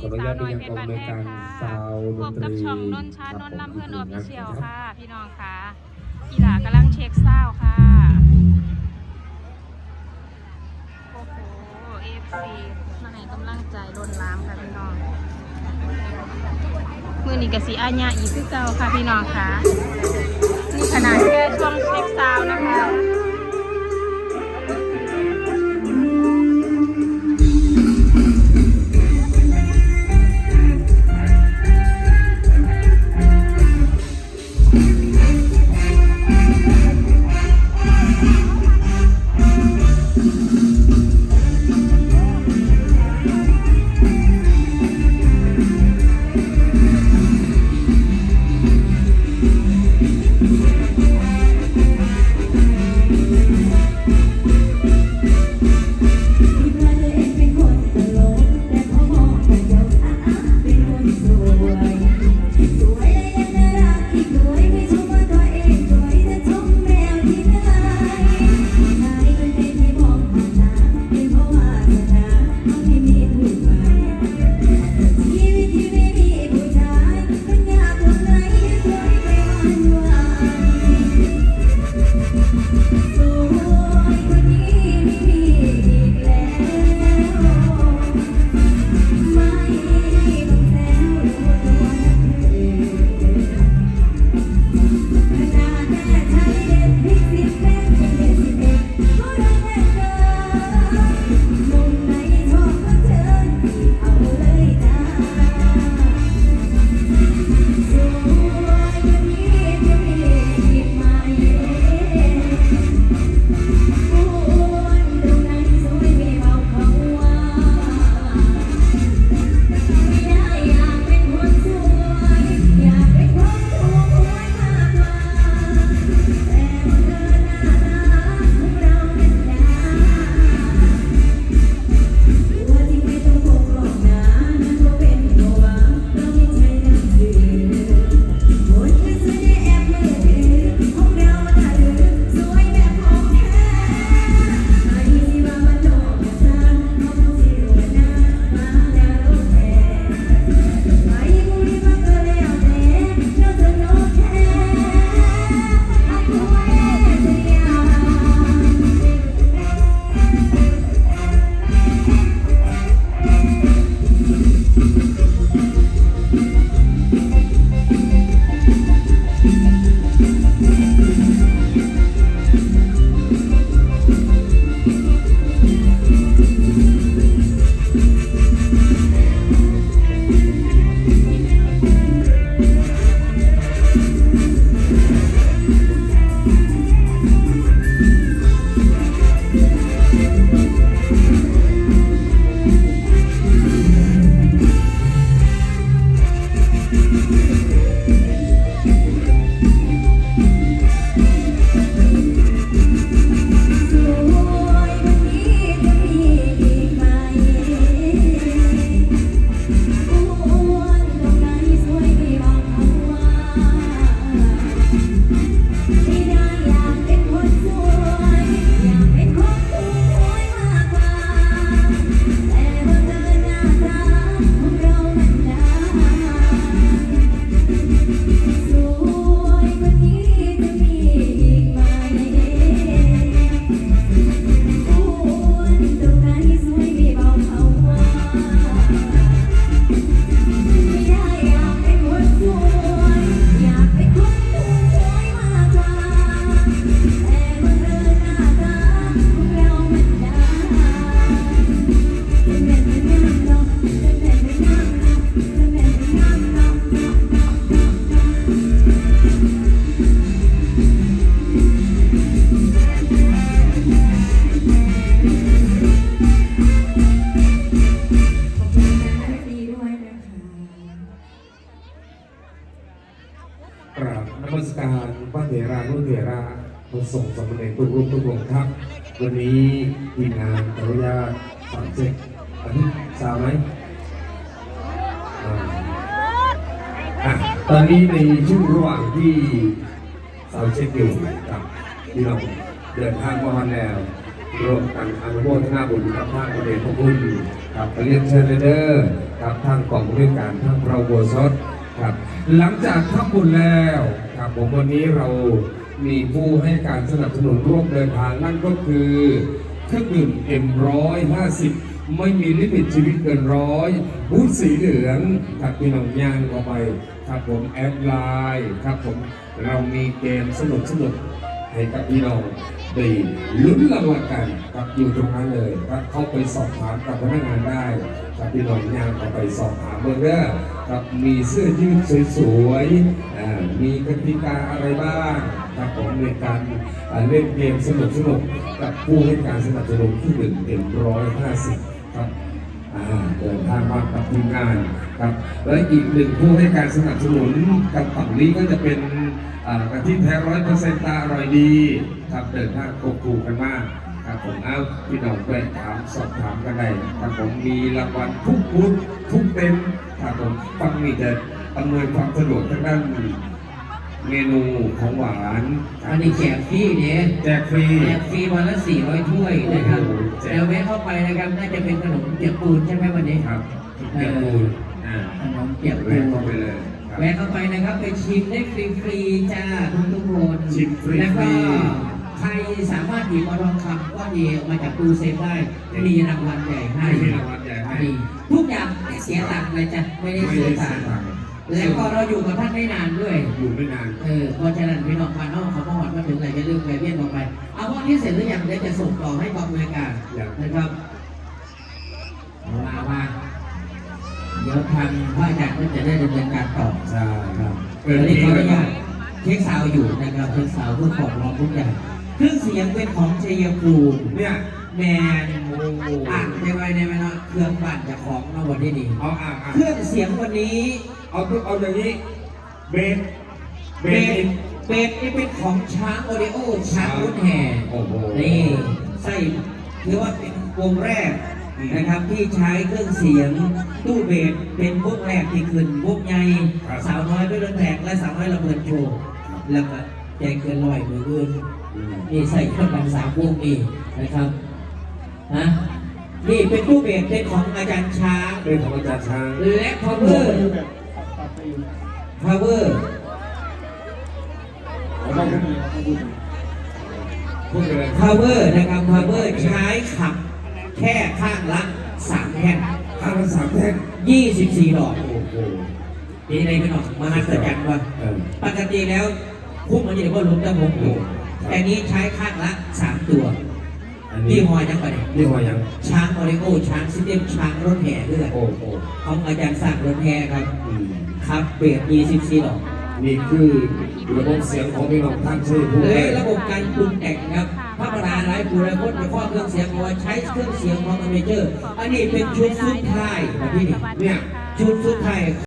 ที่สาวน้อยเพชรบ้านแพงค่ะพบกับช่องนนชาตินนท์ลำเพื่อนออฟฟิเชียลค่ะ พี่น้องค่ะกีฬากำลังเช็คเศร้าค่ะ โอ้โหเอฟซีมาให้กำลังใจโดนล้ามค่ะพี่น้อง มือนี้กสีอาญาอีกคือเก่าค่ะพี่น้องค่ะ นี่ขนาดแค่ช่วงเช็คซาวน์นะคะ Amen. ทุกรูปทุกองครับ วันนี้ทีมงานขออนุญาตสอนเช็คอันนี้ทราบไหมอะตอนนี้ในช่วงระหว่างที่สาวเช็คอยู่กับพี่น้องเดินทางมาวันแล้วรวมกันอนุโมทนาบุญกับทางประเดชพระคุณกับเรียนเชิญเลยเด้อกับทางกองบริการทางเราโบสถครับ หลังจากทำบุญแล้วครับผมวันนี้เรา มีผู้ให้การสนับสนุนร่วมเดินทางนั่นก็คือเครื่องดื่มเอ็มร้อยห้าสิบไม่มีลิมิตชีวิตเกินร้อยบูธสีเหลืองครับพี่น้องย่างก็ไปครับผมแอดไลน์ครับผมเรามีเกมสนุกสนุกให้กับพี่น้อง ได้ลุ้นรางวัลกันครับอยู่ตรงนั้นเลยครับเข้าไปสอบถามกับพนักงานได้ครับพี่น้องย่างเข้าไปสอบถามเมื่อเด้อครับมีเสื้อยืดสวยๆอ่ามีกติกาอะไรบ้างครับผมในการเล่นเกมสนุกสนุกกับผู้ให้การสนับสนุนที่หนึ่งเต็มร้อยห้าสิบครับอ่าเดินทางมากับทีมงาน ครับและอีกหนึ่งผู้ให้การสนับสนุนกับฝั่งนี้ก็จะเป็นกะทิแท้ร้อยเปอร์เซ็นต์ตาอร่อยดีครับเดินทางควบคู่กันมากครับผมเอาพี่น้องไปถามสอบถามกันได้ครับผมมีรางวัลทุกพุธทุกเต็มครับผมฟังนี่จะอำนวยความสะดวกทางด้าน เมนูของหวานอันนี้แจกฟรีเนี่ย แจกฟรี แจกฟรีวันละ 400 ถ้วยนะครับโอ้โหแจกเดี๋ยวแวะเข้าไปนะครับ น่าจะเป็นขนมเปียกปูนใช่ไหมวันนี้ครับเปียกปูนอ่าขนมเปียกปูเรียกนเข้าไปเลยครับ แวะเข้าไปนะครับไปชิมได้ฟรีๆจ้าทุกทุกๆคนชิมฟรีๆแล้วก็ใครสามารถหยิบมาทองคำก็ดีมาจากตู้เซฟได้ มีรางวัลใหญ่ให้ให้รางวัลใหญ่ให้มีทุกอย่างไม่เสียตังค์เลยจ้ะไม่ได้เสียตังค์ แล้วก็เราอยู่กับท่านไม่นานด้วย อยู่ไม่นาน เออเพราะฉะนั้นพี่น้องมานอกเขาก็หอดมาถึงไหนจะเรื่องไปเวียนออกไป เอาพวกนี้เสร็จหรือยังเดี๋ยวจะส่งต่อให้กองบริการอย่างนะครับมาว่าเดี๋ยวทางพระอาจารย์ก็จะได้ดำเนินการต่อใช่ครับเดี๋ยวนี้ขออนุญาตเช็คซาวด์อยู่นะครับเช็คซาวด์เพื่อขอร้องทุกอย่างเครื่องเสียงเป็นของชัยภูมิเนี่ย แมนอ่านได้ไว้ได้ไหมเนาะเครื่องปั่นจากของนวันนี้ดีเอาอะอะเครื่องเสียงวันนี้เอาเอาอย่างนี้เบสเบเบสสเบสนี่เป็นของช้างโอเดโอช้างรถแห่โอ้โหนี่ ใส่ถือว่าเป็นวงแรกนะครับที่ใช้เครื่องเสียงตู้เบสเป็นวงแรกที่ขึ้นวงใหญ่สาวน้อยด้วยรถแทกและสาวน้อยระเบิดโชว์แล้วก็แจกเกินลอยมืออื่นอืมนี่ใส่เครื่องกันสามวงนี่นะครับ นะนี่เป็นตู้เบสเป็นของอาจารย์ช้าง เป็นของอาจารย์ช้างและ power power พูดไปเลย power นะครับ power ใช้ขับแค่ข้างละสามแท่งข้างละสามแท่ง24ดอกโอ้โหนี่ในพี่น้องมหัศจรรย์ว่าเออปกติแล้วพุ่มมันจะได้ว่าลุ้นตะมงอยู่แต่นี้ใช้ข้างละ3ตัวอั นนี้ยี่ห้อยังไงเนี่ยยี่ห้อยังช้างโอริโอช้างซิสเต็มช้างรถแห่ด้วยโอ้โหของอาจารย์สั่งรถแห่ครับอืมครับเบรก24ดอกนี่คือระบบเสียงของพี่น้องท่านช่วยพูดและระบบการปรุงแต่งครับพระประธานหลายผู้หลายคนไปข้อเครื่องเสียงเอาไว้ใช้เครื่องเสียงของอเมเจอร์ อันนี้เป็นชุดสุดท้ายแบบที่นี่เนี่ยชุดสุดท้าย